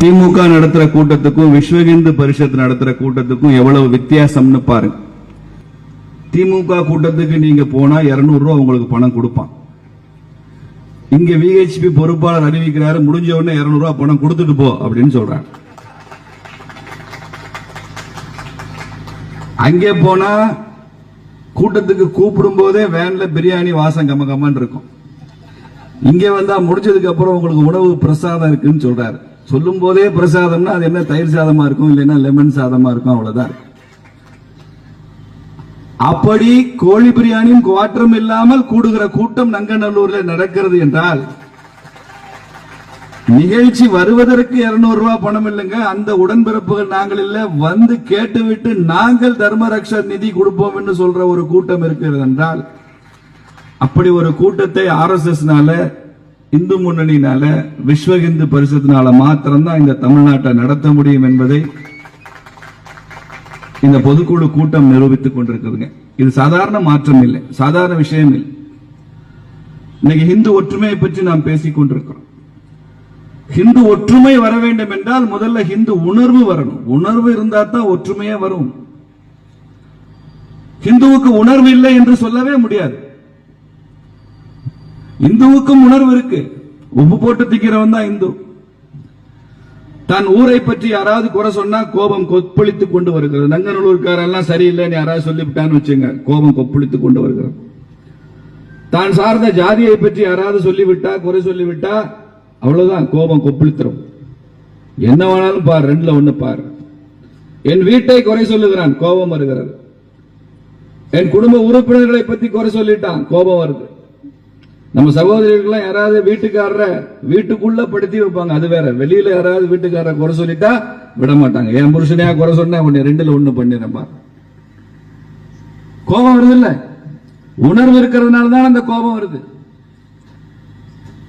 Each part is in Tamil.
திமுக நடத்துற கூட்டத்துக்கும் விஸ்வ இந்து பரிஷத் நடத்துற கூட்டத்துக்கும் எவ்வளவு வித்தியாசம்னு பாருங்க. திமுக கூட்டத்துக்கு நீங்க போனா இருநூறு ரூபா உங்களுக்கு பணம் கொடுப்பான். இங்க விஹெச்பி பொறுப்பாளர் அறிவிக்கிறாரு முடிஞ்ச உடனே இருநூறு ரூபா பணம் கொடுத்துட்டு போ அப்படின்னு சொல்றாங்க. அங்கே போனா கூட்டத்துக்கு கூப்பிடும் போதே வேன்ல பிரியாணி வாசம் கம்ம கம்மன் இருக்கும். இங்கே வந்தா முடிச்சதுக்கு அப்புறம் உங்களுக்கு உணவு பிரசாதம் இருக்குன்னு சொல்றாரு. சொல்லும் போதே பிரசாதம்னா அது என்ன தயிர் சாதமா இருக்கும் இல்லைன்னா லெமன் சாதமா இருக்கும் அவ்வளவுதான். அப்படி கோழி பிரியாணியும் குவாற்றம் இல்லாமல் கூடுகிற கூட்டம் நங்கநல்லூர்ல நடக்கிறது என்றால் நிகழ்ச்சி வருவதற்கு 200 ரூபாய் பணம் இல்லைங்க. அந்த உடன்பிறப்புகள் நாங்கள் இல்ல. வந்து கேட்டுவிட்டு நாங்கள் தர்மரக்ஷா நிதி கொடுப்போம் என்று சொல்ற ஒரு கூட்டம் இருக்கிறது என்றால் அப்படி ஒரு கூட்டத்தை ஆர்எஸ்எஸ்னால இந்து முன்னணினால விஸ்வ இந்து பரிசத்தினால மாத்திரம்தான் இந்த தமிழ்நாட்டை நடத்த முடியும் என்பதை இந்த பொதுக்குழு கூட்டம் நிரூபித்துக் கொண்டிருக்குதுங்க. இது சாதாரண மாற்றம் இல்லை. சாதாரண விஷயம் இல்லை. இன்னைக்கு இந்து ஒற்றுமையை பற்றி நாம் பேசிக் கொண்டிருக்கிறோம். ஹிந்து ஒற்றுமை வர வேண்டும் என்றால் முதல்ல ஹிந்து உணர்வு வரணும். உணர்வு இருந்தா தான் ஒற்றுமையே வரும். ஹிந்துவுக்கு உணர்வு இல்லை என்று சொல்லவே முடியாது. இந்துவுக்கும் உணர்வு இருக்கு. உப்பு போட்டு திக்கிறவன் தான் இந்து. தன் ஊரை பற்றி யாராவது குறை சொன்னா கோபம் கொப்பளித்து கொண்டு வருகிறது. நங்கநல்லூர்காரெல்லாம் சரியில்லைன்னு யாராவது சொல்லிவிட்டான்னு வச்சுங்க கோபம் கொப்பளித்து கொண்டு வருகிறது. தான் சார்ந்த ஜாதியை பற்றி யாராவது சொல்லிவிட்டா குறை சொல்லிவிட்டா அவ்வளவுதான். கோபம் கொப்பளித்துரும். என்ன வேணாலும் பார் ரெண்டுல ஒண்ணு பார். என் வீட்டை குறை சொல்லுகிறான் கோபம் வருகிறது. என் குடும்ப உறுப்பினர்களை பத்தி குறை சொல்லிட்டான் கோபம் வருது. நம்ம சகோதரிகள்லாம் யாராவது வீட்டுக்காரர வீட்டுக்குள்ள படுத்தி வைப்பாங்க. அது வேற. வெளியில யாராவது வீட்டுக்காரரை குறை சொல்லிட்டா விட மாட்டாங்க. என் புருஷனையா குறை சொன்னா உன்னை ரெண்டுல ஒண்ணு பண்ணிடுறேன் கோபம் வருது இல்ல உணர்வு இருக்கிறதுனால தான் அந்த கோபம் வருது.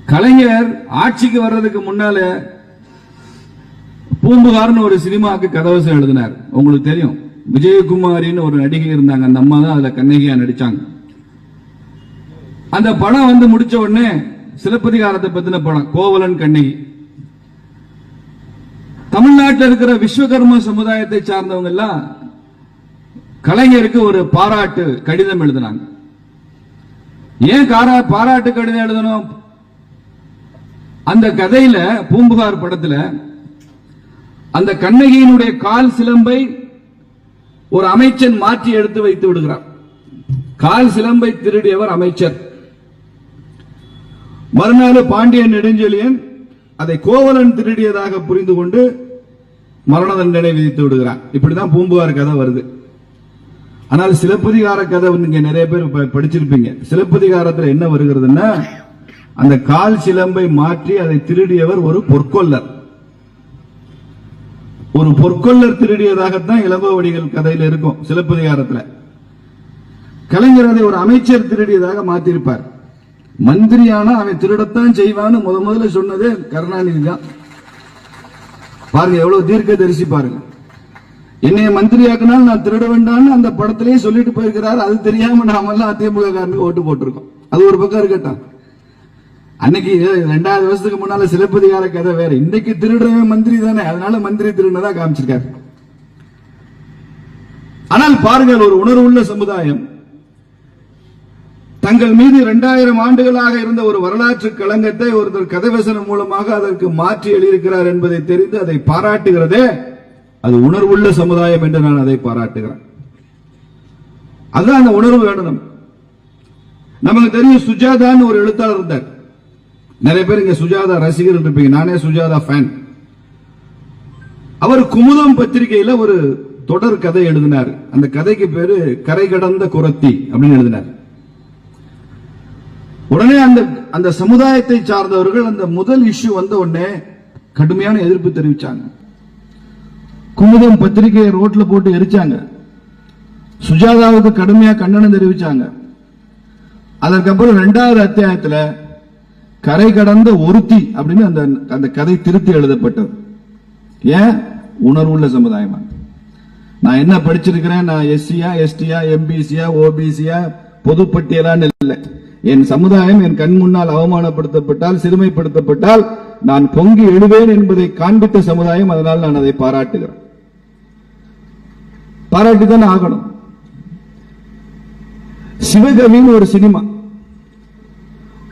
கலைஞர் ஆட்சிக்கு வர்றதுக்கு முன்னால பூம்புகார்னு ஒரு சினிமாவுக்கு கதவசம் எழுதினார். உங்களுக்கு தெரியும். விஜயகுமாரின்னு ஒரு நடிகை இருந்தாங்க. அந்த அம்மா தான் அதுல கண்ணகியா நடிச்சாங்க. அந்த படம் வந்து முடிச்ச உடனே சிலப்பதிகாரத்தை பத்தின படம் கோவலன் கண்ணகி. தமிழ்நாட்டில் இருக்கிற விஸ்வகர்ம சமுதாயத்தை சார்ந்தவங்க எல்லாம் கலைஞருக்கு ஒரு பாராட்டு கடிதம் எழுதினாங்க. ஏன் காரா- பாராட்டு கடிதம் எழுதணும்? அந்த கதையில பூம்புகார் படத்துல அந்த கண்ணகியினுடைய கால் சிலம்பை ஒரு அமைச்சன் மாற்றி எடுத்து வைத்து விடுகிறார். கால் சிலம்பை திருடியவர் அமைச்சர். மறுநாள் பாண்டியன் நெடுஞ்செழியன் அதை கோவலன் திருடியதாக புரிந்து கொண்டு மரண தண்டனை விதித்து விடுகிறான். இப்படிதான் பூம்புகார் கதை வருது. ஆனால் சிலப்பதிகார கதை நீங்க நிறைய பேர் ப- படிச்சிருப்பீங்க. சிலப்பதிகாரத்தில் என்ன வருகிறதுன்னா அந்த கால் சிலம்பை மாற்றி அதை திருடியவர் ஒரு பொற்கொல்லர். ஒரு பொற்கொல்லர் திருடியதாகத்தான் இளங்கோவடிகள் கதையில் இருக்கும் சிலப்பதிகாரத்தில். கலைஞர் அதை ஒரு அமைச்சர் திருடியதாக மாத்திருப்பார் மந்திரியான அவன் திருடத்தான் செய்வான்னு முத முதல்ல சொன்னது கருணாநிதி தான். பாருங்க எவ்வளவு தீர்க்க தரிசி பாருங்க. என்னைய மந்திரியாக்கினால் நான் திருட வேண்டாம்னு அந்த படத்திலேயே சொல்லிட்டு போயிருக்கிறார். அது தெரியாம நாமெல்லாம் அதிமுக காரனுக்கு ஓட்டு போட்டிருக்கோம். அது ஒரு பக்கம் இருக்கட்டும். அன்னைக்கு ரெண்டாவது வருஷத்துக்கு முன்னால சிலப்பதிகார கதை வேற. இன்னைக்கு திருடுறவன் மந்திரி தானே. அதனால மந்திரி திருடுனதா காமிச்சிருக்காரு. ஆனால் பாருங்கள் ஒரு உணர்வுள்ள சமுதாயம். தங்கள் மீது இரண்டாயிரம் ஆண்டுகளாக இருந்த ஒரு வரலாற்று களங்கத்தை ஒருத்தர் கதைவசனம் மூலமாக அதற்கு மாற்றி எழுதியிருக்கிறார் என்பதை தெரிந்து அதை பாராட்டுகிறதே அது உணர்வுள்ள சமுதாயம் என்று நான் அதை பாராட்டுகிறேன். அதுதான் அந்த உணர்வு வேணும் நமக்கு. நமக்கு தெரியும் சுஜாதான்னு ஒரு எழுத்தாளர் இருந்தார். நிறைய பேர் இங்க சுஜாதா ரசிகர் இருப்பீங்க நானே சுஜாதா ஃபேன் அவர் குமுதம் பத்திரிகையில ஒரு தொடர் கதை எழுதினார். அந்த கதைக்கு பேரு கரை கடந்த குரத்தி அப்படின்னு எழுதினார். உடனே அந்த அந்த சமுதாயத்தை சார்ந்தவர்கள் அந்த முதல் இஷ்யூ வந்த உடனே கடுமையான எதிர்ப்பு தெரிவிச்சாங்க. குமுதம் பத்திரிகையை ரோட்ல போட்டு எரிச்சாங்க. சுஜாதாவுக்கு கடுமையா கண்டனம் தெரிவிச்சாங்க. அதற்கப்புறம் ரெண்டாவது அத்தியாயத்துல கரை கடந்த ஒருத்தி அப்படின்னு அந்த அந்த கதை திருத்தி எழுதப்பட்டது. ஏன்? உணர்வுள்ள சமுதாயமா. நான் என்ன படிச்சிருக்கிறேன்? நான் எஸ்சியா எஸ்டியா எம்பிசியா ஓபிசியா பொதுப்பட்டியலான்னு இல்லை. என் சமுதாயம் என் கண் முன்னால் அவமானப்படுத்தப்பட்டால் சிறுமைப்படுத்தப்பட்டால் நான் பொங்கி எழுவேன் என்பதை காண்பித்த சமுதாயம் அதனால் நான் அதை பாராட்டுகிறேன். பாராட்டிதான் ஆகணும். சிவகவின்னு ஒரு சினிமா.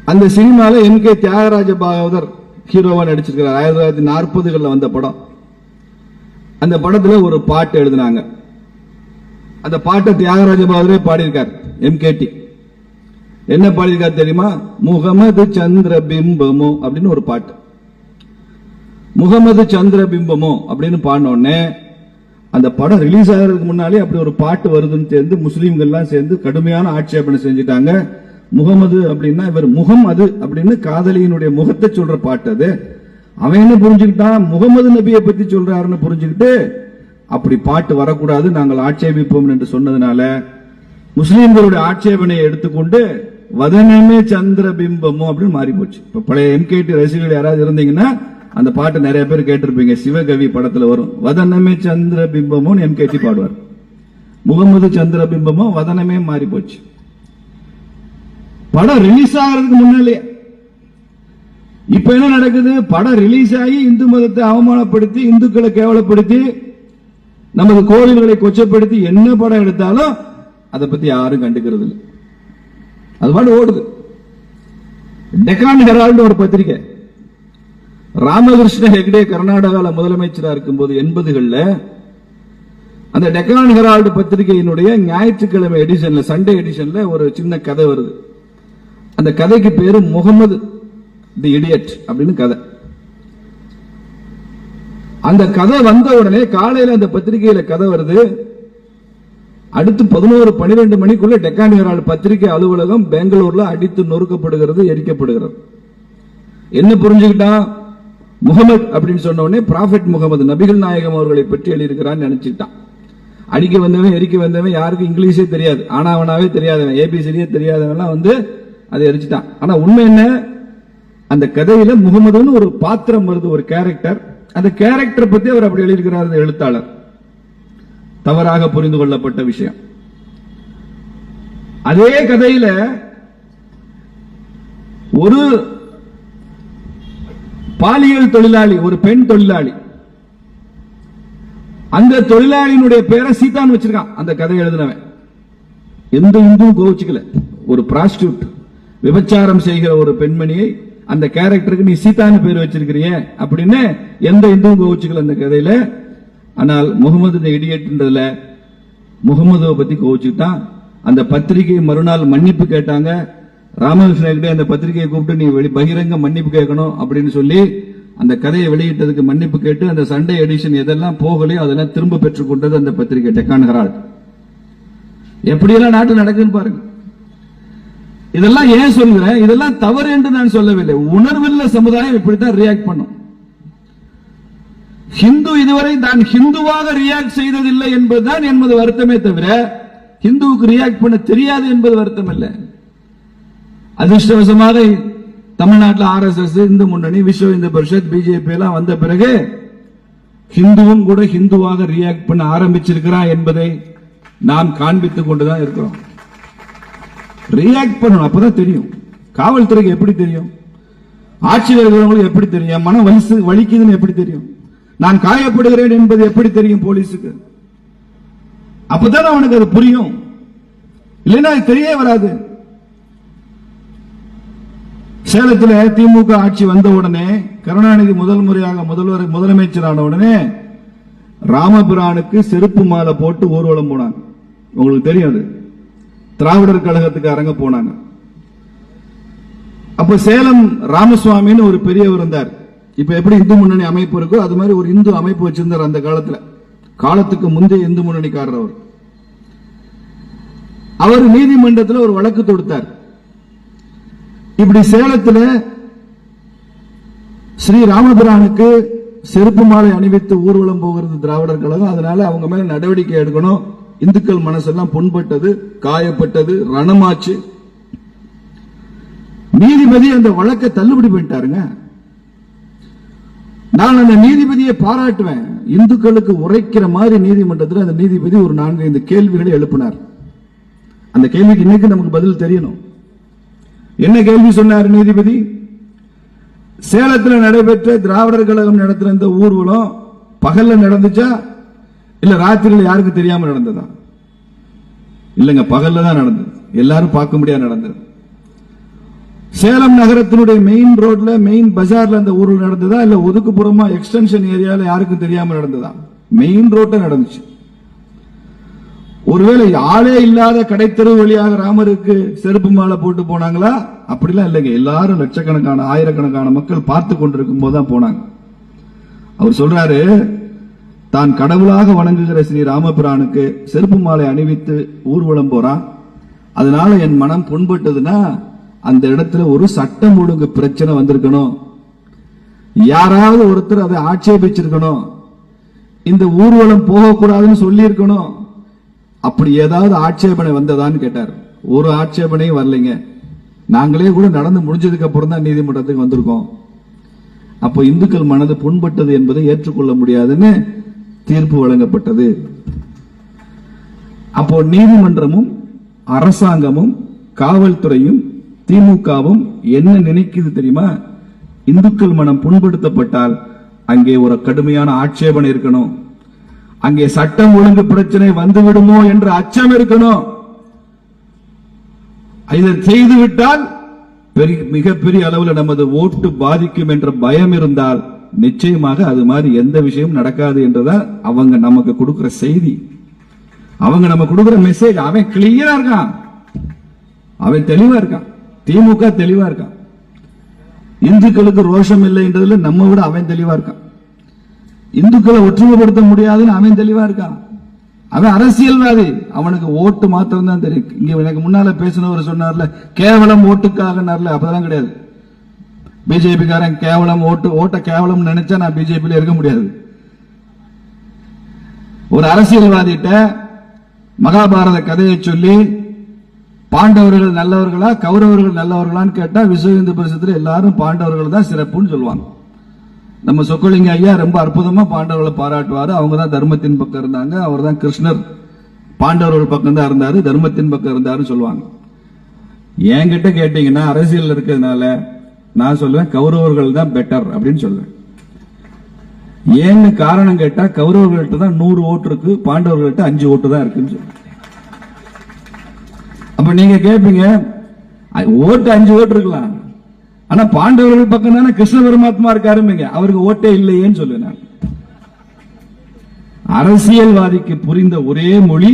அந்த சினிமால எம் கே தியாகராஜ பாகவதர் ஹீரோவா நடிச்சிருக்கிறார். ஆயிரத்தி தொள்ளாயிரத்தி நாற்பதுகளில் வந்த படம். அந்த படத்துல ஒரு பாட்டு எழுதினாங்க. அந்த பாட்டை தியாகராஜ பாகவதரே பாடியிருக்கார் எம்கேடி என்ன பாடியிருக்கார் தெரியுமா? முகமது சந்திர பிம்பமோ அப்படின்னு ஒரு பாட்டு. முகமது சந்திர பிம்பமோ அப்படின்னு பாடினோடனே அந்த படம் ரிலீஸ் ஆகிறதுக்கு முன்னாலே அப்படி ஒரு பாட்டு வருதுன்னு சேர்ந்து முஸ்லீம்கள்லாம் சேர்ந்து கடுமையான ஆட்சேபனை செஞ்சுட்டாங்க. முகமது அப்படின்னா இவர் முகம் அது அப்படின்னு காதலியினுடைய முகத்தை சொல்ற பாட்டு அது. அவன் என்ன புரிஞ்சுக்கிட்டான்? முகமது நபியை பத்தி சொல்றாருன்னு புரிஞ்சுக்கிட்டு அப்படி பாட்டு வரக்கூடாது நாங்கள் ஆட்சேபிப்போம் என்று சொன்னதுனால முஸ்லீம்களுடைய ஆட்சேபனையை எடுத்துக்கொண்டு வதனமே சந்திர பிம்பமோ அப்படின்னு மாறி போச்சு இப்ப பழைய எம்கேடி ரசிகர்கள் யாராவது இருந்தீங்கன்னா அந்த பாட்டு நிறைய பேர் கேட்டிருப்பீங்க. சிவகவி படத்துல வரும். வதனமே சந்திர பிம்பமோன்னு எம்கேடி பாடுவார். முகமது சந்திர பிம்பமோ வதனமே மாறி போச்சு படம் ரிலீஸ் ஆகிறதுக்கு முன்னாலே. இப்ப என்ன நடக்குது? படம் ரிலீஸ் ஆகி இந்து மதத்தை அவமானப்படுத்தி இந்துக்களை கேவலப்படுத்தி நமது கோவில்களை கொச்சப்படுத்தி என்ன படம் எடுத்தாலும் அதை பத்தி யாரும் கண்டுக்கிறது இல்லை அது பாட்டு ஓடுது. டெக்கான் ஹெரால்டு ஒரு பத்திரிகை. ராமகிருஷ்ண ஹெக்டே கர்நாடகாவில் முதலமைச்சராக இருக்கும்போது எண்பதுகளில் அந்த டெக்கான் ஹெரால்டு பத்திரிகையினுடைய ஞாயிற்றுக்கிழமை எடிஷன்ல சண்டே எடிஷன்ல ஒரு சின்ன கதை வருது. அந்த கதைக்கு பேரு முகமது தி இடியட் அப்படின்னு கதை. அந்த கதை வந்த உடனே காலையில அந்த பத்திரிகையில கதை வருது. அடுத்து பதினோரு பனிரெண்டு மணிக்குள்ள டெக்கான் ஹெரால்டு பத்திரிகை அலுவலகம் பெங்களூர்ல அடித்து நொறுக்கப்படுகிறது எரிக்கப்படுகிறது. என்ன புரிஞ்சுக்கிட்டான் முகமது அப்படின்னு சொன்ன உடனே ப்ராஃபெட் முகமது நபிகள் நாயகம் அவர்களை பற்றி எழுதியிருக்கிறான்னு நினைச்சுட்டான் அடிக்க வந்தவன் எரிக்க வந்தவன் யாருக்கும் இங்கிலீஷே தெரியாது. ஆனாவனாவே தெரியாதவன் ஏபிசிடியே தெரியாதவன்லாம் வந்து அதை எரிச்சிட்டான். ஆனா உண்மை என்ன? அந்த கதையில முகமதுன்னு ஒரு பாத்திரம் வருது ஒரு கேரக்டர் அந்த கேரக்டர் பத்தி அவர் அப்படி எழுதியிருக்கிறார் அந்த எழுத்தாளர். தவறாக புரிந்து கொள்ளப்பட்ட விஷயம். அதே கதையில ஒரு பாலியல் தொழிலாளி ஒரு பெண் தொழிலாளி. அந்த தொழிலாளியினுடைய பேரை சீதான் வச்சிருக்கான். அந்த கதை எழுதினவன். எந்த இந்துவும் கோவிச்சுக்கல. ஒரு பிராஸ்டியூட் விபச்சாரம் செய்கிற ஒரு பெண்மணியை அந்த கேரக்டருக்கு நீ சீதான்னு பேர் வச்சிருக்கிறிய அப்படின்னு எந்த இந்துவும் கோவிச்சுக்கல அந்த கதையில. ஆனால் முகமது இந்த இடியட்ன்றதுல முகமதுவை பத்தி கோவிச்சுக்கிட்டான். அந்த பத்திரிகை மறுநாள் மன்னிப்பு கேட்டாங்க. ராமகிருஷ்ணகிட்ட அந்த பத்திரிகையை கூப்பிட்டு நீ வெளி பகிரங்க மன்னிப்பு கேட்கணும் அப்படின்னு சொல்லி அந்த கதையை வெளியிட்டதுக்கு மன்னிப்பு கேட்டு அந்த சண்டே எடிஷன் எதெல்லாம் போகலையோ அதெல்லாம் திரும்ப பெற்றுக்கொண்டது அந்த பத்திரிகை டெக்கான் ஹெரால்ட். எப்படியெல்லாம் நாட்டு நடக்குன்னு பாருங்க. இதெல்லாம் ஏன் சொல்கிறேன் இதெல்லாம் தவறு என்று நான் சொல்லவில்லை. உணர்வுள்ள சமுதாயம் இப்படித்தான் ரியாக்ட் பண்ணும். ஹிந்து இதுவரை தான் ஹிந்துவாக ரியாக்ட் செய்ததில்லை என்பதுதான் என்பது வருத்தமே தவிர ஹிந்துவுக்கு ரியாக்ட் பண்ண தெரியாது என்பது வருத்தம் இல்லை அதிர்ஷ்டவசமாக தமிழ்நாட்டில் ஆர்எஸ்எஸ் இந்து முன்னணி விஸ்வ இந்து பரிஷத் பிஜேபி எல்லாம் வந்த பிறகு ஹிந்துவும் கூட ஹிந்துவாக ரியாக்ட் பண்ண ஆரம்பிச்சிருக்கிறான் என்பதை நாம் காண்பித்துக் கொண்டுதான் இருக்கிறோம். ரியாக்ட் பண்ணணும் அப்பதான் தெரியும். காவல்துறைக்கு எப்படி தெரியும்? ஆட்சியில் இருக்கிறவங்களுக்கு எப்படி தெரியும்? மன வலிசு வலிக்குதுன்னு எப்படி தெரியும்? நான் காயப்படுகிறேன் என்பது எப்படி தெரியும் போலீஸுக்கு? அப்பதான் அவனுக்கு அது புரியும். இல்லைன்னா அது தெரியவே வராது. சேலத்தில் திமுக ஆட்சி வந்த உடனே கருணாநிதி முதல் முறையாக முதல்வர் முதலமைச்சரான உடனே ராமபிரானுக்கு செருப்பு மாலை போட்டு ஊர்வலம் போனாங்க. உங்களுக்கு தெரியும் அது திராவிடர் கழகத்துக்கு அரங்க போனாங்க. அப்ப சேலம் ராமசுவாமின்னு ஒரு பெரியவர் இருந்தார். இப்ப எப்படி இந்து முன்னணி அமைப்பு இருக்கோ அது மாதிரி ஒரு இந்து அமைப்பு வச்சிருந்தார் அந்த காலத்துல. காலத்துக்கு முந்தைய இந்து முன்னணிக்காரர் அவர் அவர் நீதிமன்றத்தில் ஒரு வழக்கு தொடுத்தார். இப்படி சேலத்துல ஸ்ரீ ராமபிரானுக்கு செருப்பு மாலை அணிவித்து ஊர்வலம் போகிறது திராவிடர் கழகம். அதனால அவங்க மேல நடவடிக்கை எடுக்கணும். இந்துக்கள் மனசெல்லாம் புண்பட்டது காயப்பட்டது ரணமாச்சு. நீதிபதி அந்த வழக்கை தள்ளுபடி பண்ணிட்டாருங்க. நான் அந்த நீதிபதியை பாராட்டுவேன். இந்துக்களுக்கு உரைக்கிற மாதிரி நீதிமன்றத்தில் அந்த நீதிபதி ஒரு நான்கு ஐந்து கேள்விகளை எழுப்பினார். அந்த கேள்விக்கு இன்னைக்கு நமக்கு பதில் தெரியணும். என்ன கேள்வி சொன்னார் நீதிபதி? சேலத்தில் நடைபெற்ற திராவிடர் கழகம் நடத்துற இந்த ஊர்வலம் பகல்ல நடந்துச்சா? இல்ல ராத்திரியில் யாருக்கு தெரியாம நடந்ததா? இல்லைங்க பகல்ல தான் நடந்தது. எல்லாரும் பார்க்க முடியாது நடந்தது. சேலம் நகரத்தினுடைய மெயின் ரோட்ல மெயின் பஜார்ல அந்த ஊரில் நடந்ததா இல்ல ஒதுக்குப்புறமா எக்ஸ்டென்ஷன் ஏரியால யாருக்கும் தெரியாம நடந்ததா? மெயின் ரோட்ல நடந்துச்சு. ஒருவேளை ஆளே இல்லாத கடைத்தெரு வழியாக ராமருக்கு செருப்பு மாலை போட்டு போனாங்களா? அப்படிலாம் இல்லைங்க. எல்லாரும் லட்சக்கணக்கான ஆயிரக்கணக்கான மக்கள் பார்த்து கொண்டிருக்கும் போதுதான் போனாங்க. அவர் சொல்றாரு தான் கடவுளாக வணங்குகிற ஸ்ரீ ராமபிரானுக்கு செருப்பு மாலை அணிவித்து ஊர்வலம் போறான். அதனால என் மனம் புண்பட்டதுன்னா அந்த இடத்துல ஒரு சட்டம் ஒழுங்கு பிரச்சனை வந்திருக்கணும். யாராவது ஒருத்தர் அதை ஆட்சேபிச்சிருக்கணும். இந்த ஊர்வலம் போகக்கூடாதுன்னு சொல்லியிருக்கணும். அப்படி ஏதாவது ஆட்சேபனை வந்ததான்னு கேட்டார். ஒரு ஆட்சேபனையும் வரலைங்க. நாங்களே கூட நடந்து முடிஞ்சதுக்கு அப்புறம் தான் நீதிமன்றத்துக்கு வந்திருக்கோம். அப்போ இந்துக்கள் மனது புண்பட்டது என்பதை ஏற்றுக்கொள்ள முடியாதுன்னு தீர்ப்பு வழங்கப்பட்டது. அப்போ நீதிமன்றமும் அரசாங்கமும் காவல்துறையும் திமுகவும் என்ன நினைக்குது தெரியுமா? இந்துக்கள் மனம் புண்படுத்தப்பட்டால் அங்கே ஒரு கடுமையான ஆட்சேபனை இருக்கணும். அங்கே சட்டம் ஒழுங்கு பிரச்சனை வந்துவிடுமோ என்ற அச்சம் இருக்கணும். இதை செய்து விட்டால் பெரிய மிகப்பெரிய அளவில் நமது ஓட்டு பாதிக்கும் என்ற பயம் இருந்தால் நிச்சயமாக அது மாதிரி எந்த விஷயமும் நடக்காது என்றுதான் அவங்க நமக்கு கொடுக்கிற செய்தி. அவங்க நம்ம கொடுக்கிற மெசேஜ் அவன் கிளியரா இருக்கான். அவன் தெளிவா இருக்கான். திமுக தெளிவா இருக்கான் இந்துக்களுக்கு ரோஷம் இல்லைன்றதுல நம்ம விட அவன் தெளிவா இருக்கான் இந்துக்களை ஒற்றுமைப்படுத்த முடியாதுன்னு அவன் தெளிவா இருக்கான் அவன் அரசியல்வாதி. அவனுக்கு ஓட்டு மாத்திரம் தான் தெரியும். இங்க எனக்கு முன்னால பேசினவர் சொன்னார்ல கேவலம் ஓட்டுக்காகனார்ல அப்பதான் கிடையாது. பிஜேபிக்காரன் கேவலம் ஓட்டு ஓட்ட கேவலம் நினைச்சா நான் பிஜேபியில இருக்க முடியாது. ஒரு அரசியல்வாதிட்ட மகாபாரத கதையை சொல்லி பாண்டவர்கள் நல்லவர்களா கௌரவர்கள் நல்லவர்களான்னு கேட்டா விஸ்வ இந்து பரிசத்துல எல்லாரும் பாண்டவர்கள் தான் சிறப்புன்னு சொல்லுவாங்க. நம்ம சொக்கலிங்க ஐயா ரொம்ப அற்புதமா பாண்டவர்களை பாராட்டுவாரு. அவங்க தான் தர்மத்தின் பக்கம் இருந்தாங்க. அவர் தான் கிருஷ்ணர் பாண்டவர்கள் பக்கம் தான் இருந்தாரு தர்மத்தின் பக்கம் இருந்தாருன்னு சொல்லுவாங்க. என்கிட்ட கேட்டீங்கன்னா அரசியல் இருக்கிறதுனால நான் சொல்லுவேன் கௌரவர்கள் தான் பெட்டர் அப்படின்னு சொல்லுவேன். ஏன்னு காரணம் கேட்டா கௌரவர்கள்ட்ட தான் நூறு ஓட்டு இருக்கு பாண்டவர்கள்ட்ட அஞ்சு ஓட்டு தான் இருக்குன்னு சொல்லுவேன். அப்ப நீங்க கேட்பீங்க ஓட்டு அஞ்சு ஓட்டு இருக்கலாம். ஆனா பாண்டவர்கள் பக்கம் தானே கிருஷ்ண பரமாத்மா இருக்காருங்க அவருக்கு ஓட்டே இல்லையேன்னு சொல்லு நான். அரசியல்வாதிக்கு புரிந்த ஒரே மொழி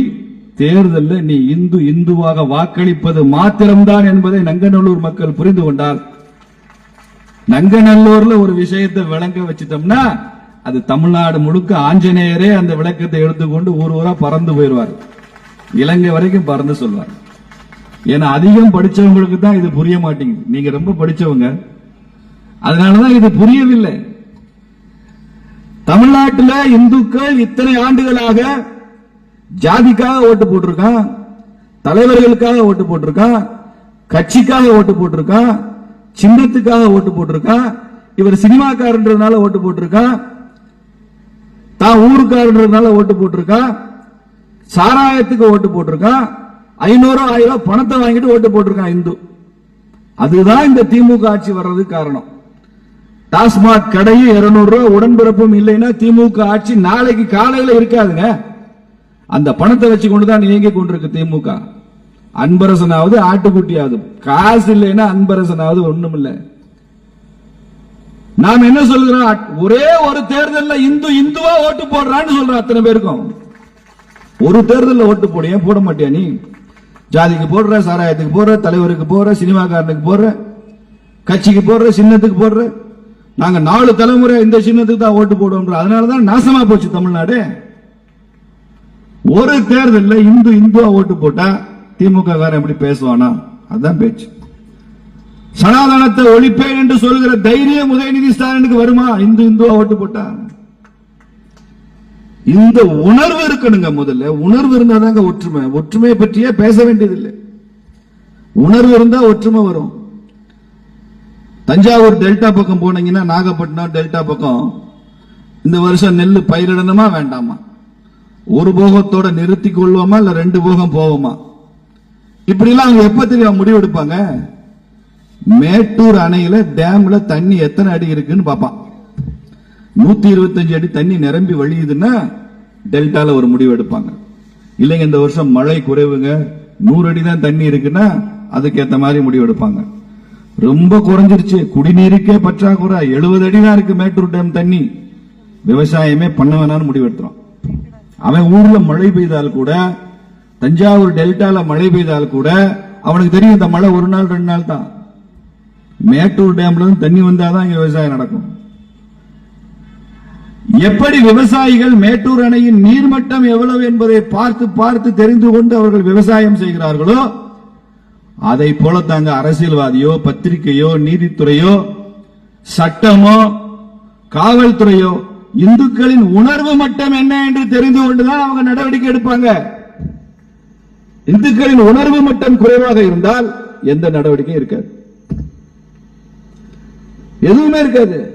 தேர்தல்ல நீ இந்து இந்துவாக வாக்களிப்பது மாத்திரம்தான் என்பதை நங்கநல்லூர் மக்கள் புரிந்து கொண்டால் நங்கநல்லூர்ல ஒரு விஷயத்தை விளங்க வச்சிட்டோம்னா அது தமிழ்நாடு முழுக்க ஆஞ்சநேயரே அந்த விளக்கத்தை எடுத்துக்கொண்டு ஊர் ஊரா பறந்து போயிடுவார். இலங்கை வரைக்கும் பறந்து சொல்வார். ஏன்னா அதிகம் படிச்சவங்களுக்கு தான் இது புரிய மாட்டேங்குது. நீங்க ரொம்ப படிச்சவங்க. அதனாலதான் இது புரியவில்லை. தமிழ்நாட்டில் இந்துக்கள் இத்தனை ஆண்டுகளாக ஜாதிக்காக ஓட்டு போட்டிருக்கான் தலைவர்களுக்காக ஓட்டு போட்டிருக்கான் கட்சிக்காக ஓட்டு போட்டிருக்கான் சின்னத்துக்காக ஓட்டு போட்டிருக்கான் இவர் சினிமாக்காரன்றதுனால ஓட்டு போட்டிருக்கான் தான் ஊருக்காரன்றதுனால ஓட்டு போட்டிருக்கான் சாராயத்துக்கு ஓட்டு போட்டிருக்கான் ஐநூறு ஆயிரம் பணத்தை வாங்கிட்டு ஓட்டு போட்டிருக்கான் இந்து. அதுதான் இந்த திமுக ஆட்சி வர்றதுக்கு காரணம். டாஸ்மாக் கடையும் 200 ரூபாய் உடன்பிறப்பும் இல்லைன்னா திமுக ஆட்சி நாளைக்கு காலையில இருக்காதுங்க. அந்த பணத்தை வச்சு கொண்டுதான் இயங்கி கொண்டிருக்கு திமுக. அன்பரசனாவது ஆட்டுக்குட்டியாவது. காசு இல்லைன்னா அன்பரசனாவது ஒண்ணும் இல்லை நாம் என்ன சொல்கிறோம் ஒரே ஒரு தேர்தலில் இந்து இந்துவா ஓட்டு போடுறான்னு சொல்றோம் அத்தனை பேருக்கும். ஒரு தேர்தலில் ஓட்டு போடு ஏன் போட மாட்டியா நீ? ஜாதிக்கு போடுற சாராயத்துக்கு போடுற தலைவருக்கு போடுற சினிமாக்காரனுக்கு போடுற கட்சிக்கு போடுற சின்னத்துக்கு போடுற. நாங்க நாலு தலைமுறை இந்த சின்னத்துக்கு தான் ஓட்டு போடுவோம் அதனாலதான் நாசமா போச்சு தமிழ்நாடு. ஒரு தேர்தலில் இந்து இந்துவா ஓட்டு போட்டா திமுக காரன் எப்படி பேசுவானா? அதுதான் பேச்சு. சனாதனத்தை ஒழிப்பேன் என்று சொல்கிற தைரியம் உதயநிதி ஸ்டாலினுக்கு வருமா? இந்து இந்துவா ஓட்டு போட்டா? இந்த உணர்வு இருக்கணுங்க முதல்ல. உணர்வு இருந்தாதாங்க ஒற்றுமை. ஒற்றுமையை பற்றியே பேச வேண்டியதில்லை. உணர்வு இருந்தா ஒற்றுமை வரும். தஞ்சாவூர் டெல்டா பக்கம் போனீங்கன்னா நாகப்பட்டினம் டெல்டா பக்கம் இந்த வருஷம் நெல் பயிரிடணுமா வேண்டாமா? ஒரு போகத்தோட நிறுத்தி கொள்வோமா இல்ல ரெண்டு போகம் போவோமா? இப்படிலாம் அவங்க எப்ப தெரியும் முடிவெடுப்பாங்க? மேட்டூர் அணையில டேம்ல தண்ணி எத்தனை அடி இருக்குன்னு பார்ப்பான் நூத்தி இருபத்தஞ்சு அடி தண்ணி நிரம்பி வழியுதுன்னா டெல்டால ஒரு முடிவு எடுப்பாங்க. இல்லைங்க இந்த வருஷம் மழை குறைவுங்க. நூறு அடி தான் தண்ணி இருக்குன்னா அதுக்கேற்ற மாதிரி முடிவு எடுப்பாங்க. ரொம்ப குறைஞ்சிருச்சு. குடிநீருக்கே பற்றாக்குறை. எழுபது அடி தான் இருக்கு மேட்டூர் டேம் தண்ணி. விவசாயமே பண்ண வேணாம்னு முடிவு எடுத்துறான் அவன் ஊர்ல மழை பெய்தால் கூட தஞ்சாவூர் டெல்டால மழை பெய்தால் கூட அவனுக்கு தெரியும் இந்த மழை ஒரு நாள் ரெண்டு நாள் தான். மேட்டூர் டேம்ல இருந்து தண்ணி வந்தாதான் இங்க விவசாயம் நடக்கும். எப்படி விவசாயிகள் மேட்டூர் அணையின் நீர்மட்டம் எவ்வளவு என்பதை பார்த்து பார்த்து தெரிந்து கொண்டு அவர்கள் விவசாயம் செய்கிறார்களோ அதை போல தாங்க அரசியல்வாதியோ பத்திரிகையோ நீதித்துறையோ சட்டமோ காவல்துறையோ இந்துக்களின் உணர்வு மட்டம் என்ன என்று தெரிந்து கொண்டுதான் அவங்க நடவடிக்கை எடுப்பாங்க. இந்துக்களின் உணர்வு மட்டம் குறைவாக இருந்தால் எந்த நடவடிக்கையும் இருக்காது. எதுவுமே இருக்காது.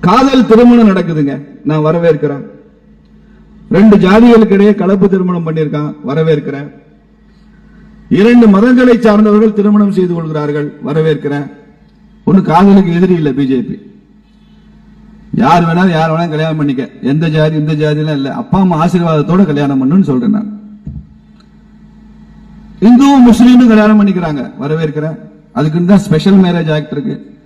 காதல் திருமணம் நடக்குதுங்க. நான் வரவேற்கிறேன். ரெண்டு ஜாதிகளுக்கு இடையே கலப்பு திருமணம் பண்ணியிருக்கான். வரவேற்கிறேன். இரண்டு மதங்களை சார்ந்தவர்கள் திருமணம் செய்து கொள்கிறார்கள். வரவேற்கிறேன். ஒண்ணு காதலுக்கு எதிரி இல்லை பிஜேபி. யார் வேணாலும் யார் வேணாலும் கல்யாணம் பண்ணிக்க. எந்த ஜாதி இந்த ஜாதிலாம் இல்லை. அப்பா அம்மா ஆசீர்வாதத்தோட கல்யாணம் பண்ணுன்னு சொல்றேன் நான். இந்துவும் முஸ்லீமும் கல்யாணம் பண்ணிக்கிறாங்க. வரவேற்கிறேன். அதுக்குன்னு தான் ஸ்பெஷல் மேரேஜ் ஆக்ட் இருக்கு.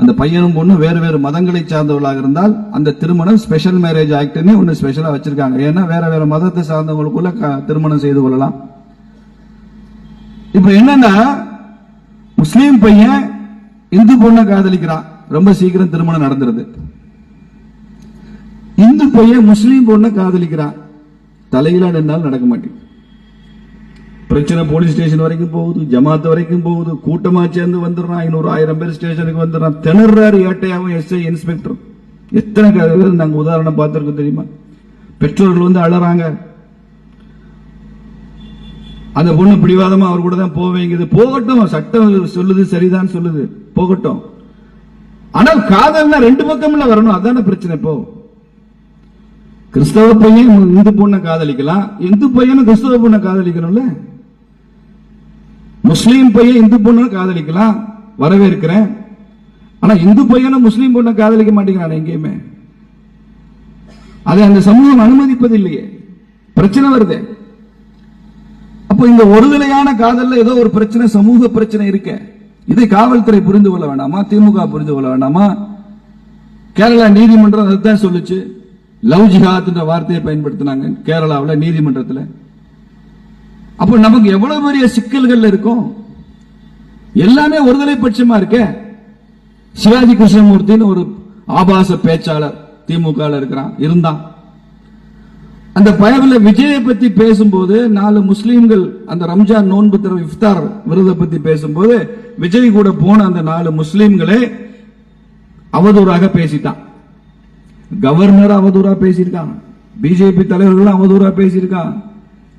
அந்த பையனும் பொண்ணும் வேறு வேறு மதங்களை சார்ந்தவர்களாக இருந்தால் அந்த திருமணம் ஸ்பெஷல் மேரேஜ் ஆக்ட்னே ஒன்னு ஸ்பெஷலாக வச்சிருக்காங்க. ஏன்னா வேற வேற மதத்தை சார்ந்தவங்களுக்குள்ள திருமணம் செய்து கொள்ளலாம். இப்போ என்னன்னா முஸ்லீம் பையன் இந்து பொண்ணை காதலிக்கிறான். ரொம்ப சீக்கிரம் திருமணம் நடந்துருது. இந்து பையன் முஸ்லீம் பொண்ணை காதலிக்கிறான். தலையில நின்னால் நடக்க மாட்டேங்குது. பிரச்சனை போலீஸ் ஸ்டேஷன் வரைக்கும் போகுது ஜமாத் வரைக்கும் போகுது கூட்டமா சேர்ந்து வந்துடுறான் இன்னொரு ஆயிரம் பேர் ஸ்டேஷனுக்கு வந்துடுறான். திணறாரு ஏட்டையாவும் எஸ்ஐ இன்ஸ்பெக்டர் எத்தனை க- நாங்க உதாரணம் பார்த்துருக்கோம் தெரியுமா? பெற்றோர்கள் வந்து அழறாங்க. அந்த பொண்ணு பிடிவாதமா அவர் கூட தான் போவேங்குது போகட்டும் சட்டம் சொல்லுது சரிதான் சொல்லுது. போகட்டும். ஆனால் காதல்னா ரெண்டு பக்கம்ல வரணும். அதான பிரச்சனை இப்போ. கிறிஸ்தவ பையன் இந்து பொண்ணை காதலிக்கலாம். இந்து பையனும் கிறிஸ்தவ பொண்ணை காதலிக்கணும்ல? முஸ்லீம் பையன் இந்து பொண்ணு காதலிக்கலாம் வரவேற்கிறேன். ஆனா இந்து பையனும் முஸ்லீம் பொண்ணை காதலிக்க மாட்டேங்கிறான் எங்கேயுமே. அதை அந்த சமூகம் அனுமதிப்பது இல்லையே பிரச்சனை வருதே. அப்போ இந்த ஒருதலையான காதல்ல ஏதோ ஒரு பிரச்சனை சமூக பிரச்சனை இருக்க. இதை காவல்துறை புரிந்து கொள்ள வேண்டாமா? திமுக புரிந்து கொள்ள வேண்டாமா? கேரளா நீதிமன்றம் அதுதான் சொல்லுச்சு. லவ் ஜிஹாத்ன்ற வார்த்தையை பயன்படுத்தினாங்க கேரளாவில் நீதிமன்றத்தில். அப்போ நமக்கு எவ்வளவு பெரிய சிக்கல்கள் இருக்கும்? எல்லாமே ஒருதலை பட்சமா இருக்க? சிவாஜி கிருஷ்ணமூர்த்தின்னு ஒரு ஆபாச பேச்சாளர் திமுக இருக்கிறான் இருந்தான். அந்த பயவில் விஜயை பத்தி பேசும்போது நாலு முஸ்லீம்கள் அந்த ரம்ஜான் நோன்பு தர இஃப்தார் விருதை பத்தி பேசும்போது விஜய் கூட போன அந்த நாலு முஸ்லீம்களே அவதூறாக பேசிட்டான். கவர்னர் அவதூறா பேசியிருக்கான். பிஜேபி தலைவர்கள் அவதூறா பேசியிருக்கான்.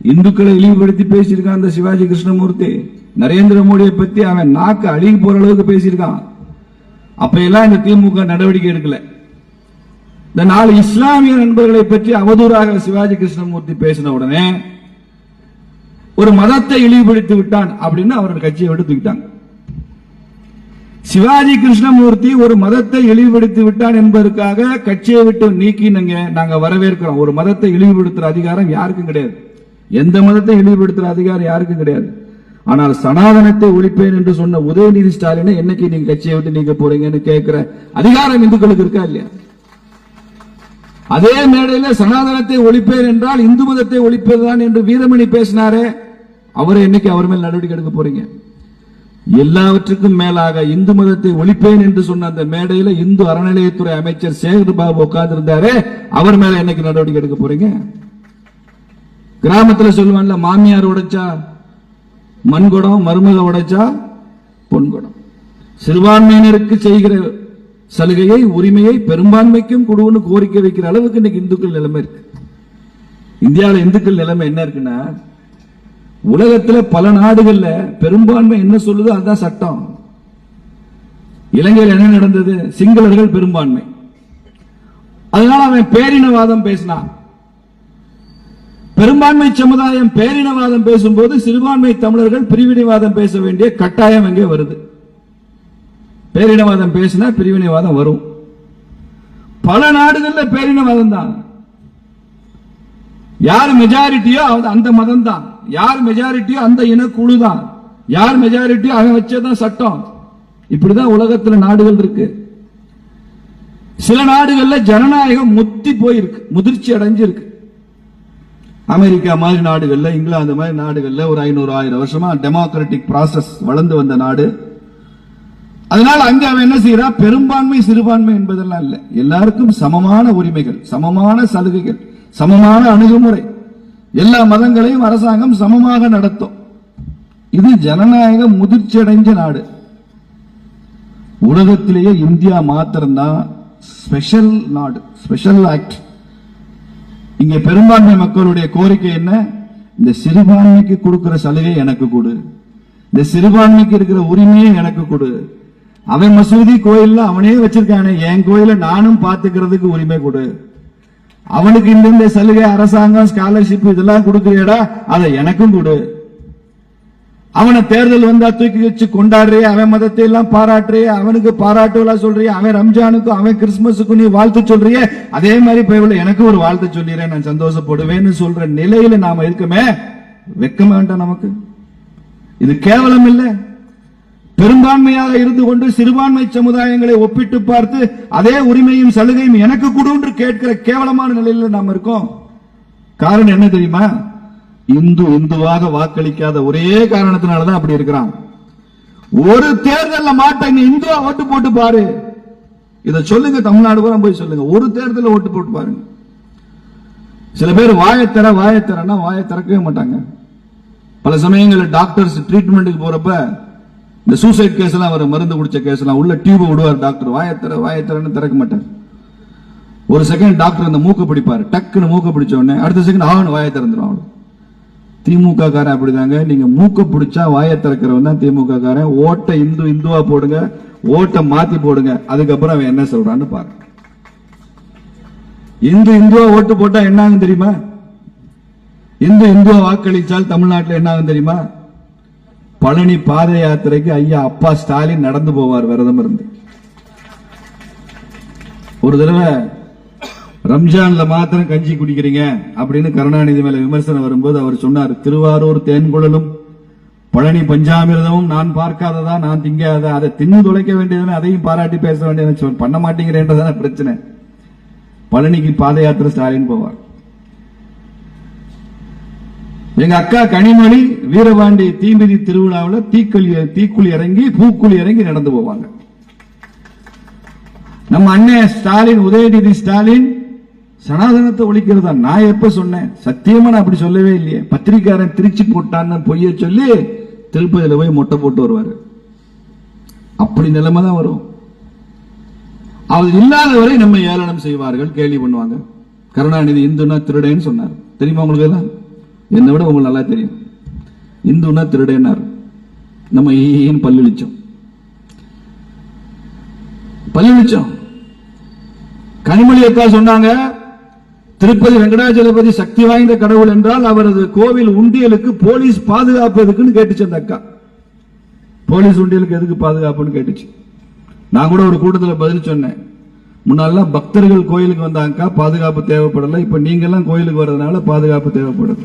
இந்துக்களை இழிவுபடுத்தி பேசியிருக்கான் அந்த சிவாஜி கிருஷ்ணமூர்த்தி. நரேந்திர மோடியை பத்தி அவன் நாக்கு அழுகி போற அளவுக்கு பேசியிருக்கான். அப்ப எல்லாம் இந்த திமுக நடவடிக்கை எடுக்கல. இந்த நாலு இஸ்லாமிய நண்பர்களை பற்றி அவதூறாக சிவாஜி கிருஷ்ணமூர்த்தி பேசின உடனே ஒரு மதத்தை இழிவுபடுத்தி விட்டான் அப்படின்னு அவர்கள் கட்சியை எடுத்துக்கிட்டாங்க சிவாஜி கிருஷ்ணமூர்த்தி ஒரு மதத்தை இழிவுபடுத்தி விட்டான் என்பதற்காக கட்சியை விட்டு நீக்கினங்க நாங்க வரவேற்கிறோம். ஒரு மதத்தை இழிவுபடுத்துற அதிகாரம் யாருக்கும் கிடையாது. எந்த மதத்தை இழிவுபடுத்துற அதிகாரம் யாருக்கும் கிடையாது. ஆனால் சனாதனத்தை ஒழிப்பேன் என்று சொன்ன உதயநிதி ஸ்டாலினை என்னைக்கு நீங்க கட்சியை விட்டு நீங்க போறீங்கன்னு கேட்கிற அதிகாரம் இந்துக்களுக்கு இருக்கா இல்லையா? அதே மேடையில சனாதனத்தை ஒழிப்பேன் என்றால் இந்து மதத்தை ஒழிப்பதுதான் என்று வீரமணி பேசினாரே அவரை என்னைக்கு அவர் மேல் நடவடிக்கை எடுக்க போறீங்க? எல்லாவற்றுக்கும் மேலாக இந்து மதத்தை ஒழிப்பேன் என்று சொன்ன அந்த மேடையில இந்து அறநிலையத்துறை அமைச்சர் சேகர் பாபு உட்கார்ந்து இருந்தாரே அவர் மேல என்னைக்கு நடவடிக்கை எடுக்க போறீங்க? கிராமத்துல சொல்லுவான்ல மாமியார் உடைச்சா மண்குடம் மருமக உடைச்சா பொன்குடம். சிறுபான்மையினருக்கு செய்கிற சலுகையை உரிமையை பெரும்பான்மைக்கும் கொடுன்னு கோரிக்கை வைக்கிற அளவுக்கு இன்னைக்கு இந்துக்கள் நிலைமை இருக்கு. இந்தியாவில் இந்துக்கள் நிலைமை என்ன இருக்குன்னா உலகத்துல பல நாடுகள்ல பெரும்பான்மை என்ன சொல்லுதோ அதுதான் சட்டம். இலங்கையில் என்ன நடந்தது? சிங்களர்கள் பெரும்பான்மை. அதனால அவன் பேரினவாதம் பேசினான். பெரும்பான்மை சமுதாயம் பேரினவாதம் பேசும்போது சிறுபான்மை தமிழர்கள் பிரிவினைவாதம் பேச வேண்டிய கட்டாயம் எங்கே வருது? பேரினவாதம் பேசினா பிரிவினைவாதம் வரும். பல நாடுகளில் பேரினவாதம் தான். யார் மெஜாரிட்டியோ அந்த மதம் தான். யார் மெஜாரிட்டியோ அந்த இனக்குழு தான். யார் மெஜாரிட்டியோ அவன் வச்சதான் சட்டம். இப்படிதான் உலகத்துல நாடுகள் இருக்கு. சில நாடுகள்ல ஜனநாயகம் முத்தி போயிருக்கு. முதிர்ச்சி அடைஞ்சிருக்கு. அமெரிக்கா மாதிரி நாடுகள்ல இங்கிலாந்து மாதிரி நாடுகள்ல ஒரு ஐநூறு ஆயிரம் வருஷமா டெமோக்ராட்டிக் ப்ராசஸ் வளர்ந்து வந்த நாடு. அதனால அங்க அவன் என்ன செய்யறான் பெரும்பான்மை சிறுபான்மை என்பதெல்லாம் இல்லை. எல்லாருக்கும் சமமான உரிமைகள் சமமான சலுகைகள் சமமான அணுகுமுறை. எல்லா மதங்களையும் அரசாங்கம் சமமாக நடத்தும். இது ஜனநாயக முதிர்ச்சியடைஞ்ச நாடு. உலகத்திலேயே இந்தியா மாத்திரம்தான் ஸ்பெஷல் நாடு ஸ்பெஷல் ஆக்ட் இங்க பெரும்பான்மை மக்களுடைய கோரிக்கை என்ன? இந்த சிறுபான்மைக்கு கொடுக்கிற சலுகை எனக்கு கொடு. இந்த சிறுபான்மைக்கு இருக்கிற உரிமையை எனக்கு கொடு. அவன் மசூதி கோயில்ல அவனே வச்சிருக்கானே. என் கோயில நானும் பாத்துக்கிறதுக்கு உரிமை கொடு. அவனுக்கு இந்த சலுகை அரசாங்கம் ஸ்காலர்ஷிப் இதெல்லாம் கொடுக்குறியடா அதை எனக்கும் கொடு. அவனை தேர்தல் வந்தா தூக்கி வச்சு கொண்டாடுறிய அவன் மதத்தை எல்லாம் பாராட்டுறிய அவனுக்கு பாராட்டுவலா சொல்றிய அவன் ரம்ஜானுக்கும் அவன் கிறிஸ்துமஸுக்கும் நீ வாழ்த்து சொல்றிய. அதே மாதிரி போய் எனக்கு ஒரு வாழ்த்து சொல்லிடுறேன் நான் சந்தோஷப்படுவேன்னு சொல்ற நிலையில நாம இருக்கமே. வெக்கம் வேண்டாம் நமக்கு? இது கேவலம் இல்லை. பெரும்பான்மையாக இருந்து கொண்டு சிறுபான்மை சமுதாயங்களை ஒப்பிட்டு பார்த்து அதே உரிமையும் சலுகையும் எனக்கு கொடு என்று கேட்கிற கேவலமான நிலையில நாம் இருக்கோம். காரணம் என்ன தெரியுமா? இந்து இந்துவாக வாக்களிக்காத ஒரே காரணத்தினாலதான் அப்படி இருக்கிறான். ஒரு தேர்தலில் மாட்ட நீ இந்துவா ஓட்டு போட்டு பாரு. இதை சொல்லுங்க தமிழ்நாடு பூரா போய் சொல்லுங்க. ஒரு தேர்தலில் ஓட்டு போட்டு பாருங்க. சில பேர் வாயத்தர வாயத்தரன்னா வாயை திறக்கவே மாட்டாங்க. பல சமயங்களில் டாக்டர்ஸ் ட்ரீட்மெண்ட்டுக்கு போறப்ப இந்த சூசைட் கேஸ் எல்லாம் அவர் மருந்து குடிச்ச கேஸ் எல்லாம். உள்ள டியூப் விடுவார் டாக்டர் வாயத்தர வாயத்தரன்னு திறக்க மாட்டார். ஒரு செகண்ட் டாக்டர் அந்த மூக்க பிடிப்பாரு. டக்குன்னு மூக்க பிடிச்ச உடனே அடுத்த செகண்ட் ஆகணும் வாயை திறந்துடும் அவ்வளோ திமுக காரன் அப்படிதாங்க. நீங்க மூக்கு பிடிச்சா வாயை திறக்கிறவன் தான் திமுக காரன் ஓட்டை இந்து இந்துவா போடுங்க. ஓட்டை மாத்தி போடுங்க. அதுக்கப்புறம் அவன் என்ன சொல்றான்னு பாருங்க. இந்து இந்துவா ஓட்டு போட்டா என்ன ஆகும் தெரியுமா? இந்து இந்துவா வாக்களிச்சால் தமிழ்நாட்டில் என்ன ஆகும் தெரியுமா? பழனி பாத யாத்திரைக்கு ஐயா அப்பா ஸ்டாலின் நடந்து போவார் விரதம் இருந்து ஒரு தடவை ரம்ஜான்ல மாத்திரம் கஞ்சி குடிக்கிறீங்க அப்படின்னு கருணாநிதி மேல விமர்சனம் வரும்போது அவர் சொன்னார் திருவாரூர் தேன்குழலும் பழனி பஞ்சாமிரதமும் நான் பார்க்காததா? நான் திங்காத. அதை தின்னு துளைக்க வேண்டியதுன்னு அதையும் பாராட்டி பேச வேண்டியது பண்ண மாட்டேங்கிறேன்றதான பிரச்சனை. பழனிக்கு பாத யாத்திரை ஸ்டாலின் போவார். எங்க அக்கா கனிமொழி வீரபாண்டி தீமிதி திருவிழாவில் தீக்குழி தீக்குழி இறங்கி பூக்குழி இறங்கி நடந்து போவாங்க. நம்ம அண்ணன் ஸ்டாலின் உதயநிதி ஸ்டாலின் சனாதனத்தை ஒழிக்கிறதா? நான் எப்ப சொன்னேன்? சத்தியமா நான் அப்படி சொல்லவே இல்லையே. பத்திரிக்காரன் திருச்சி போட்டான்னு பொய்ய சொல்லி திருப்பதியில் போய் மொட்டை போட்டு வருவாரு. அப்படி நிலைமை தான் வரும். அவர் இல்லாதவரை நம்ம ஏளனம் செய்வார்கள் கேள்வி பண்ணுவாங்க. கருணாநிதி இந்துனா திருடேன்னு சொன்னார். தெரியுமா உங்களுக்கு எல்லாம் என்னை விட உங்களுக்கு நல்லா தெரியும். இந்துனா திருடேன்னார். நம்ம ஏன் பல்லிழிச்சோம். பல்லிழிச்சோம். கனிமொழி அக்கா சொன்னாங்க. திருப்பதி வெங்கடாஜலபதி சக்தி வாய்ந்த கடவுள் என்றால் அவரது கோவில் உண்டியலுக்கு போலீஸ் பாதுகாப்பு எதுக்குன்னு கேட்டுச்சு அந்த அக்கா. போலீஸ் உண்டியலுக்கு எதுக்கு பாதுகாப்புன்னு கேட்டுச்சு. நான் கூட ஒரு கூட்டத்தில் பதில் சொன்னேன். முன்னாலாம் பக்தர்கள் கோயிலுக்கு வந்தாங்கக்கா பாதுகாப்பு தேவைப்படலை. இப்போ நீங்கள்லாம் கோயிலுக்கு வர்றதுனால பாதுகாப்பு தேவைப்படுது.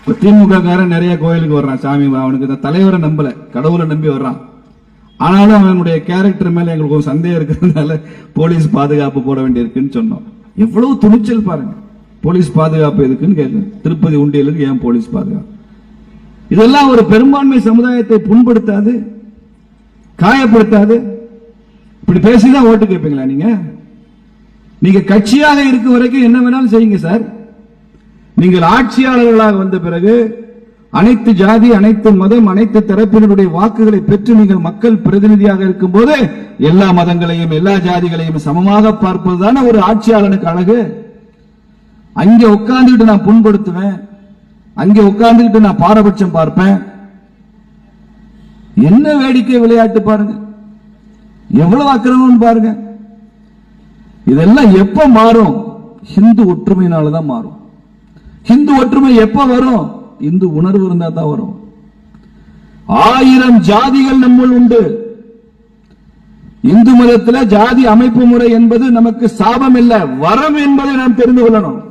இப்போ திமுக காரன் நிறைய கோயிலுக்கு வர்றான் சாமி அவனுக்கு இந்த தலைவரை நம்பலை கடவுளை நம்பி வர்றான். ஆனாலும் அவனுடைய கேரக்டர் மேலே எங்களுக்கு ஒரு சந்தேகம் இருக்கிறதுனால போலீஸ் பாதுகாப்பு போட வேண்டியிருக்குன்னு சொன்னோம். எவ்வளவு துணிச்சல் பாருங்க. போலீஸ் பாதுகாப்பு எதுக்குன்னு கேட்க திருப்பதி உண்டியலுக்கு ஏன் போலீஸ் பாதுகாப்பு? இதெல்லாம் ஒரு பெரும்பான்மை சமுதாயத்தை புண்படுத்தாது காயப்படுத்தாது. இப்படி பேசிதான் ஓட்டு கேட்பீங்களா நீங்க? நீங்க கட்சியாக இருக்கும் வரைக்கும் என்ன வேணாலும் செய்யுங்க சார். நீங்கள் ஆட்சியாளர்களாக வந்த பிறகு அனைத்து ஜாதி அனைத்து மதம் அனைத்து தரப்பினருடைய வாக்குகளை பெற்று நீங்கள் மக்கள் பிரதிநிதியாக இருக்கும் போது எல்லா மதங்களையும் எல்லா ஜாதிகளையும் சமமாக பார்ப்பதுதானே ஒரு ஆட்சியாளனுக்கு அழகு? அங்கே உட்கார்ந்துட்டு நான் புண்படுத்துவேன். அங்கே உட்கார்ந்துட்டு நான் பாரபட்சம் பார்ப்பேன். என்ன வேடிக்கை விளையாட்டு பாருங்க. எவ்வளவு அக்கிரமம் பாருங்க. இதெல்லாம் எப்ப மாறும்? ஹிந்து ஒற்றுமையினாலதான் மாறும். ஹிந்து ஒற்றுமை எப்ப வரும்? இந்து உணர்வு இருந்தா தான் வரும். ஆயிரம் ஜாதிகள் நம்முள் உண்டு. இந்து மதத்தில் ஜாதி அமைப்பு முறை என்பது நமக்கு சாபம் இல்ல. வரம் என்பதை நாம் தெரிந்து கொள்ளணும்.